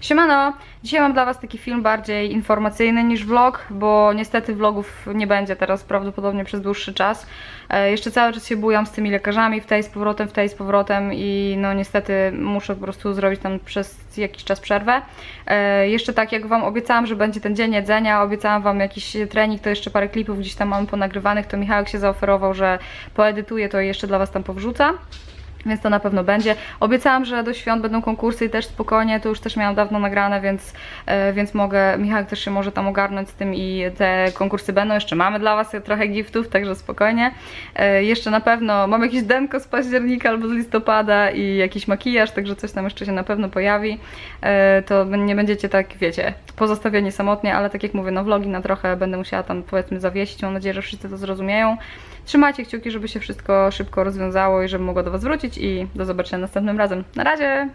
Siemano! Dzisiaj mam dla Was taki film bardziej informacyjny niż vlog, bo niestety vlogów nie będzie teraz prawdopodobnie przez dłuższy czas. E, jeszcze cały czas się bujam z tymi lekarzami, w tej z powrotem, w tej z powrotem i no niestety muszę po prostu zrobić tam przez jakiś czas przerwę. E, jeszcze tak jak Wam obiecałam, że będzie ten dzień jedzenia, obiecałam Wam jakiś trening, to jeszcze parę klipów gdzieś tam mam ponagrywanych, to Michałek się zaoferował, że poedytuję to i jeszcze dla Was tam powrzuca. Więc to na pewno będzie. Obiecałam, że do świąt będą konkursy i też spokojnie, to już też miałam dawno nagrane, więc, e, więc mogę, Michał też się może tam ogarnąć z tym i te konkursy będą. Jeszcze mamy dla Was trochę giftów, także spokojnie. E, jeszcze na pewno mam jakieś denko z października albo z listopada i jakiś makijaż, także coś tam jeszcze się na pewno pojawi. E, to nie będziecie tak, wiecie, pozostawieni samotnie, ale tak jak mówię, no vlogi na trochę będę musiała tam powiedzmy zawiesić. Mam nadzieję, że wszyscy to zrozumieją. Trzymajcie kciuki, żeby się wszystko szybko rozwiązało i żebym mogła do Was wrócić i do zobaczenia następnym razem. Na razie!